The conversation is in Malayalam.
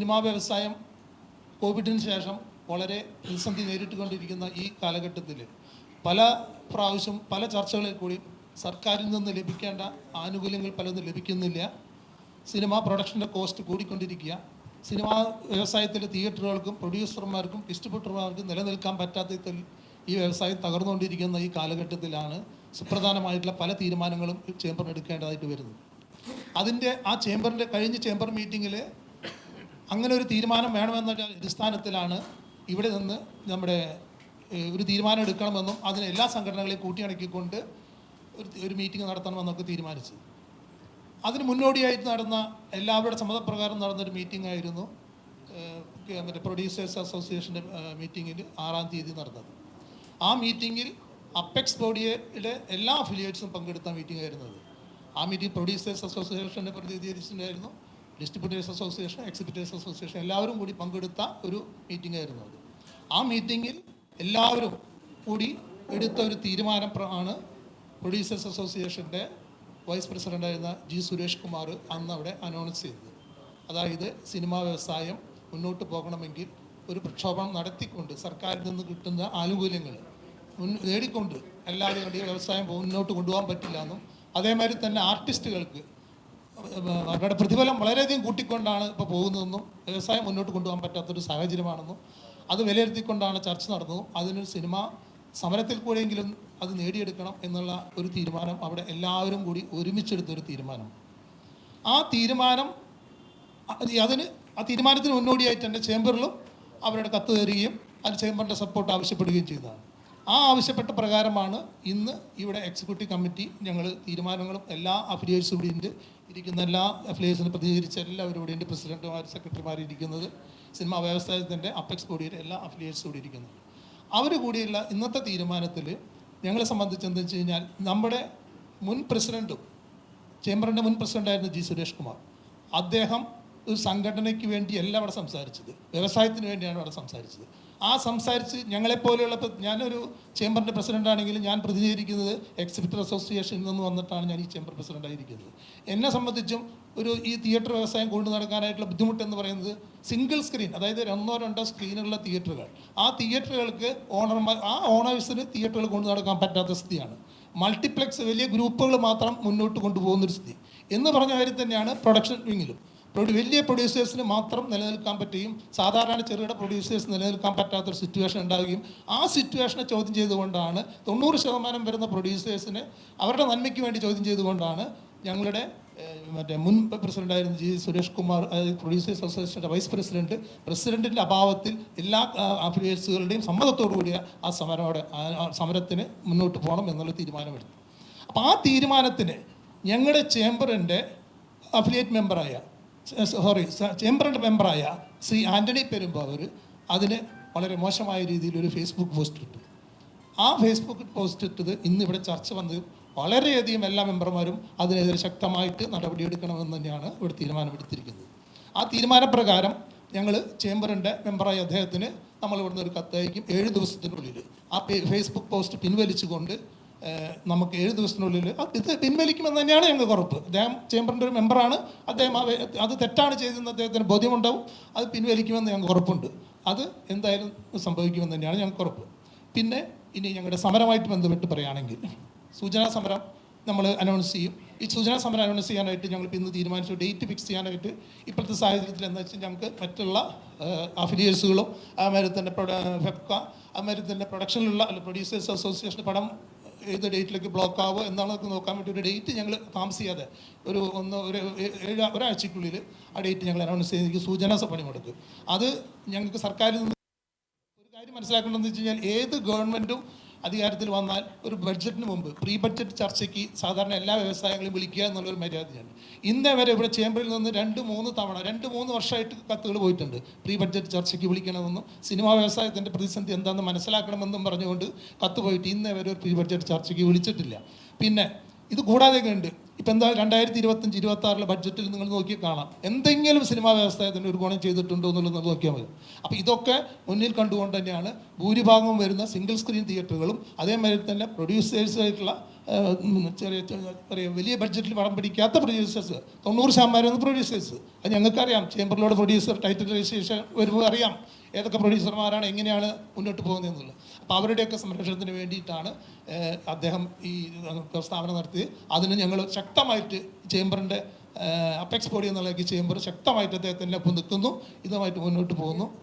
സിനിമാ വ്യവസായം കോവിഡിന് ശേഷം വളരെ പ്രതിസന്ധി നേരിട്ടുകൊണ്ടിരിക്കുന്ന ഈ കാലഘട്ടത്തിൽ പല പ്രാവശ്യം പല ചർച്ചകളിൽ കൂടി സർക്കാരിൽ നിന്ന് ലഭിക്കേണ്ട ആനുകൂല്യങ്ങൾ പലതും ലഭിക്കുന്നില്ല. സിനിമ പ്രൊഡക്ഷന്റെ കോസ്റ്റ് കൂടിക്കൊണ്ടിരിക്കുക. സിനിമാ വ്യവസായത്തിലെ തിയേറ്ററുകൾക്കും പ്രൊഡ്യൂസർമാർക്കും ഡിസ്ട്രിബ്യൂട്ടർമാർക്കും നിലനിൽക്കാൻ പറ്റാത്ത ഈ വ്യവസായം തകർന്നുകൊണ്ടിരിക്കുന്ന ഈ കാലഘട്ടത്തിലാണ് സുപ്രധാനമായിട്ടുള്ള പല തീരുമാനങ്ങളും ചേംബറിന് എടുക്കേണ്ടതായിട്ട് വരുന്നത്. അതിന്റെ ആ ചേംബറിന്റെ കഴിഞ്ഞ ചേംബർ മീറ്റിങ്ങിൽ അങ്ങനെ ഒരു തീരുമാനം വേണമെന്ന അടിസ്ഥാനത്തിലാണ് ഇവിടെ നിന്ന് നമ്മുടെ ഒരു തീരുമാനം എടുക്കണമെന്നും അതിന് എല്ലാ സംഘടനകളെയും കൂട്ടിയണക്കിക്കൊണ്ട് ഒരു ഒരു മീറ്റിംഗ് നടത്തണമെന്നൊക്കെ തീരുമാനിച്ചത് അതിന് മുന്നോടിയായിട്ട് നടന്ന എല്ലാവരുടെ സമ്മതപ്രകാരം നടന്നൊരു മീറ്റിംഗ് ആയിരുന്നു മറ്റേ പ്രൊഡ്യൂസേഴ്സ് അസോസിയേഷന്റെ മീറ്റിങ്ങിൽ ആറാം തീയതി നടന്നത്. ആ മീറ്റിങ്ങിൽ അപ്പെക്സ് ബോഡിയുടെ എല്ലാ അഫിലിയേറ്റ്സും പങ്കെടുത്ത മീറ്റിംഗ് ആയിരുന്നത്. ആ മീറ്റിംഗ് പ്രൊഡ്യൂസേഴ്സ് അസോസിയേഷന്റെ പ്രതിനിധീകരിച്ചിട്ടുണ്ടായിരുന്നു. ഡിസ്ട്രിബ്യൂട്ടേഴ്സ് അസോസിയേഷൻ എക്സിബിറ്റേഴ്സ് അസോസിയേഷൻ എല്ലാവരും കൂടി പങ്കെടുത്ത ഒരു മീറ്റിംഗ് ആയിരുന്നു അത്. ആ മീറ്റിങ്ങിൽ എല്ലാവരും കൂടി എടുത്ത ഒരു തീരുമാനം ആണ് പ്രൊഡ്യൂസേഴ്സ് അസോസിയേഷന്റെ വൈസ് പ്രസിഡന്റായിരുന്ന ജി സുരേഷ് കുമാർ അന്ന് അവിടെ അനൗൺസ് ചെയ്തത്. അതായത് സിനിമാ വ്യവസായം മുന്നോട്ട് പോകണമെങ്കിൽ ഒരു പ്രക്ഷോഭം നടത്തിക്കൊണ്ട് സർക്കാരിൽ നിന്ന് കിട്ടുന്ന ആനുകൂല്യങ്ങൾ മുൻ നേടിക്കൊണ്ട് ഈ വ്യവസായം മുന്നോട്ട് കൊണ്ടുപോകാൻ പറ്റില്ല എന്നും അതേമാതിരി തന്നെ ആർട്ടിസ്റ്റുകൾക്ക് അവരുടെ പ്രതിഫലം വളരെയധികം കൂട്ടിക്കൊണ്ടാണ് ഇപ്പോൾ പോകുന്നതെന്നും വ്യവസായം മുന്നോട്ട് കൊണ്ടുപോകാൻ പറ്റാത്തൊരു സാഹചര്യമാണെന്നും അത് വിലയിരുത്തിക്കൊണ്ടാണ് ചർച്ച നടന്നതും. അതിനൊരു സിനിമ സമരത്തിൽ കൂടെയെങ്കിലും അത് നേടിയെടുക്കണം എന്നുള്ള ഒരു തീരുമാനം അവിടെ എല്ലാവരും കൂടി ഒരുമിച്ചെടുത്തൊരു തീരുമാനം. ആ തീരുമാനം അത് അതിന് ആ തീരുമാനത്തിന് മുന്നോടിയായിട്ട് തന്നെ ചേംബറിലും അവരുടെ കത്ത് തരികയും അതിന് ചേംബറിന്റെ സപ്പോർട്ട് ആവശ്യപ്പെടുകയും ചെയ്തതാണ്. ആ ആവശ്യപ്പെട്ട പ്രകാരമാണ് ഇന്ന് ഇവിടെ എക്സിക്യൂട്ടീവ് കമ്മിറ്റി ഞങ്ങൾ തീരുമാനങ്ങളും എല്ലാ അഫിലിയേറ്റ്സും ഇവിടെ ഉണ്ട് ഇരിക്കുന്ന എല്ലാ അഫിലിയേറ്റ്സിനെ പ്രതികരിച്ച എല്ലാവരും ഇവിടെ ഉണ്ട് പ്രസിഡന്റുമാർ സെക്രട്ടറിമാർ ഇരിക്കുന്നത് സിനിമാ വ്യവസായത്തിന്റെ അപ്പെക്സ് ബോഡിയുടെ എല്ലാ അഫിലിയേറ്റ്സും ഇവിടെ ഇരിക്കുന്നത് അവർ കൂടിയുള്ള ഇന്നത്തെ തീരുമാനത്തിൽ ഞങ്ങളെ സംബന്ധിച്ച് എന്താ വെച്ച് കഴിഞ്ഞാൽ നമ്മുടെ മുൻ പ്രസിഡന്റും ചേംബറിന്റെ മുൻ പ്രസിഡന്റായിരുന്നു ജി സുരേഷ് കുമാർ. അദ്ദേഹം ഒരു സംഘടനയ്ക്ക് വേണ്ടിയല്ല അവിടെ സംസാരിച്ചത്. വ്യവസായത്തിന് വേണ്ടിയാണ് അവിടെ സംസാരിച്ചത്. ആ സംസാരിച്ച് ഞങ്ങളെപ്പോലെയുള്ള ഞാനൊരു ചേംബറിന്റെ പ്രസിഡന്റ് ആണെങ്കിൽ ഞാൻ പ്രതിനിധീകരിക്കുന്നത് എക്സിബിറ്റർ അസോസിയേഷനിൽ നിന്ന് വന്നിട്ടാണ് ഞാൻ ഈ ചേംബർ പ്രസിഡന്റായിരിക്കുന്നത്. എന്നെ സംബന്ധിച്ചും ഒരു ഈ തിയേറ്റർ വ്യവസായം കൊണ്ടു നടക്കാനായിട്ടുള്ള ബുദ്ധിമുട്ടെന്ന് പറയുന്നത് സിംഗിൾ സ്ക്രീൻ അതായത് ഒന്നോ രണ്ടോ സ്ക്രീനുള്ള തിയേറ്ററുകൾ. ആ തിയേറ്ററുകൾക്ക് ഓണർമാർ ആ ഓണേഴ്സിന് തിയേറ്ററുകൾ കൊണ്ടു നടക്കാൻ പറ്റാത്ത സ്ഥിതിയാണ്. മൾട്ടിപ്ലക്സ് വലിയ ഗ്രൂപ്പുകൾ മാത്രം മുന്നോട്ട് കൊണ്ടുപോകുന്നൊരു സ്ഥിതി. എന്ന് പറഞ്ഞ കാര്യം തന്നെയാണ് പ്രൊഡക്ഷൻ വിങ്ങിലും വലിയ പ്രൊഡ്യൂസേഴ്സിന് മാത്രം നിലനിൽക്കാൻ പറ്റുകയും സാധാരണ ചെറുകിട പ്രൊഡ്യൂസേഴ്സ് നിലനിൽക്കാൻ പറ്റാത്തൊരു സിറ്റുവേഷൻ ഉണ്ടാകുകയും ആ സിറ്റുവേഷനെ ചോദ്യം ചെയ്തുകൊണ്ടാണ് തൊണ്ണൂറ് ശതമാനം വരുന്ന പ്രൊഡ്യൂസേഴ്സിന് അവരുടെ നന്മയ്ക്ക് വേണ്ടി ചോദ്യം ചെയ്തുകൊണ്ടാണ് ഞങ്ങളുടെ മറ്റേ മുൻ പ്രസിഡന്റായിരുന്ന ജി സുരേഷ് കുമാർ പ്രൊഡ്യൂസേഴ്സ് അസോസിയേഷന്റെ വൈസ് പ്രസിഡന്റ് പ്രസിഡന്റിന്റെ അഭാവത്തിൽ എല്ലാ അഫിലിയേറ്റ്സുകളുടെയും സമ്മതത്തോടു കൂടിയ ആ സമരം അവിടെ ആ- ആ സമരത്തിന് മുന്നോട്ട് പോകണം എന്നുള്ള തീരുമാനമെടുത്തു. അപ്പോൾ ആ തീരുമാനത്തിന് ഞങ്ങളുടെ ചേംബറിന്റെ അഫിലിയേറ്റ് മെമ്പറായ സോറി ചേംബറിന്റെ മെമ്പറായ ശ്രീ ആന്റണി പെരുമ്പാവൂർ അതിന് വളരെ മോശമായ രീതിയിൽ ഒരു ഫേസ്ബുക്ക് പോസ്റ്റ് ഇട്ടു. ആ ഫേസ്ബുക്ക് പോസ്റ്റ് ഇട്ടത് ഇന്ന് ഇവിടെ ചർച്ച വന്നത് വളരെയധികം എല്ലാ മെമ്പർമാരും അതിനെതിരെ ശക്തമായിട്ട് നടപടിയെടുക്കണമെന്ന് തന്നെയാണ് ഇവിടെ തീരുമാനമെടുത്തിരിക്കുന്നത്. ആ തീരുമാനപ്രകാരം ഞങ്ങൾ ചേംബറിന്റെ മെമ്പറായ അദ്ദേഹത്തിന് നമ്മൾ ഇവിടുന്ന് ഒരു കത്തയക്കും ഏഴ് ദിവസത്തിനുള്ളിൽ ആ ഫേസ്ബുക്ക് പോസ്റ്റ് പിൻവലിച്ചുകൊണ്ട് നമുക്ക് ഏഴ് ദിവസത്തിനുള്ളിൽ ഇത് പിൻവലിക്കുമെന്ന് തന്നെയാണ് ഞങ്ങൾക്ക് ഉറപ്പ്. അദ്ദേഹം ചേംബറിന്റെ ഒരു മെമ്പറാണ്. അദ്ദേഹം അത് തെറ്റാണ് ചെയ്തതെന്ന് അദ്ദേഹത്തിന് ബോധ്യമുണ്ടാവും. അത് പിൻവലിക്കുമെന്ന് ഞങ്ങൾക്ക് ഉറപ്പുണ്ട്. അത് എന്തായാലും സംഭവിക്കുമെന്ന് തന്നെയാണ് ഞങ്ങൾക്ക് ഉറപ്പ്. പിന്നെ ഇനി ഞങ്ങളുടെ സമരമായിട്ട് ബന്ധപ്പെട്ട് പറയുകയാണെങ്കിൽ സൂചനാ സമരം നമ്മൾ അനൗൺസ് ചെയ്യും. ഈ സൂചനാ സമരം അനൗൺസ് ചെയ്യാനായിട്ട് ഞങ്ങൾ ഇന്ന് തീരുമാനിച്ചു. ഡേറ്റ് ഫിക്സ് ചെയ്യാനായിട്ട് ഇപ്പോഴത്തെ സാഹചര്യത്തിൽ എന്താ വെച്ചാൽ ഞങ്ങൾക്ക് മറ്റുള്ള അഫിലിയേഴ്സുകളും അതുമാതിരി തന്നെ ഫെപ്ക അതുമാതിരി തന്നെ പ്രൊഡക്ഷനിലുള്ള അല്ല പ്രൊഡ്യൂസേഴ്സ് അസോസിയേഷൻ പടം ഏത് ഡേറ്റിലേക്ക് ബ്ലോക്ക് ആവുമോ എന്നാണെന്നൊക്കെ നോക്കാൻ വേണ്ടി ഒരു ഡേറ്റ് ഞങ്ങൾ താമസിയാതെ ഒരു ഒന്ന് ഒരു ഏഴ് ഒരാഴ്ചക്കുള്ളിൽ ആ ഡേറ്റ് ഞങ്ങൾ അനൗൺസ് ചെയ്ത് സൂചനാ പണി കൊടുക്കും അത് ഞങ്ങൾക്ക് സർക്കാരിൽ നിന്ന് ഒരു കാര്യം മനസ്സിലാക്കേണ്ടതെന്ന് വെച്ച് കഴിഞ്ഞാൽ ഏത് ഗവൺമെന്റും അധികാരത്തിൽ വന്നാൽ ഒരു ബഡ്ജറ്റിന് മുമ്പ് പ്രീ ബഡ്ജറ്റ് ചർച്ചയ്ക്ക് സാധാരണ എല്ലാ വ്യവസായങ്ങളും വിളിക്കുക എന്നുള്ളൊരു മര്യാദയാണ്. ഇന്നേ വരെ ഇവിടെ ചേംബറിൽ നിന്ന് രണ്ട് മൂന്ന് തവണ രണ്ട് മൂന്ന് വർഷമായിട്ട് കത്തുകൾ പോയിട്ടുണ്ട്. പ്രീ ബഡ്ജറ്റ് ചർച്ചയ്ക്ക് വിളിക്കണമെന്നും സിനിമാ വ്യവസായത്തിന്റെ പ്രതിസന്ധി എന്താണെന്ന് മനസ്സിലാക്കണമെന്നും പറഞ്ഞുകൊണ്ട് കത്ത് പോയിട്ട് ഇന്നേ വരെ ഒരു പ്രീ ബഡ്ജറ്റ് ചർച്ചയ്ക്ക് വിളിച്ചിട്ടില്ല. പിന്നെ ഇത് കൂടാതെ ഉണ്ട് ഇപ്പം എന്താ രണ്ടായിരത്തി ഇരുപത്തഞ്ച് ഇരുപത്തി ആറിലെ ബഡ്ജറ്റിൽ നിങ്ങൾ നോക്കി കാണാം. എന്തെങ്കിലും സിനിമാ വ്യവസായത്തിന് ഒരു ഗുണം ചെയ്തിട്ടുണ്ടോ എന്നുള്ളത് നോക്കിയാൽ മതി. അപ്പോൾ ഇതൊക്കെ മുന്നിൽ കണ്ടുകൊണ്ട് തന്നെയാണ് ഭൂരിഭാഗവും വരുന്ന സിംഗിൾ സ്ക്രീൻ തിയേറ്ററുകളും അതേമാതിരി തന്നെ പ്രൊഡ്യൂസേഴ്സ് ആയിട്ടുള്ള ഏഹ്, ഉം, ചെറിയ ചെറിയ- വലിയ ബഡ്ജറ്റിൽ പടം പിടിക്കാത്ത പ്രൊഡ്യൂസേഴ്സ് തൊണ്ണൂറ് ശതമാനം പ്രൊഡ്യൂസേഴ്സ് അത് ഞങ്ങൾക്കറിയാം. ചേംബറിലോട് പ്രൊഡ്യൂസർ ടൈറ്റിൽ രജിസ്ട്രേഷൻ വരുമ്പോൾ അറിയാം. ഏതൊക്കെ പ്രൊഡ്യൂസർമാരാണ് എങ്ങനെയാണ് മുന്നോട്ട് പോകുന്നതെന്നുള്ളത്. അപ്പോൾ അവരുടെയൊക്കെ സംരക്ഷണത്തിന് വേണ്ടിയിട്ടാണ് അദ്ദേഹം ഈ പ്രസ്താവന നടത്തി അതിന് ഞങ്ങൾ ശക്തമായിട്ട് ചേംബറിന്റെ അപ്പെക്സ് ബോഡി എന്നുള്ള ചേംബർ ശക്തമായിട്ട് അദ്ദേഹത്തിന്റെ ഒപ്പം നിൽക്കുന്നു. ഇതുമായിട്ട് മുന്നോട്ട് പോകുന്നു.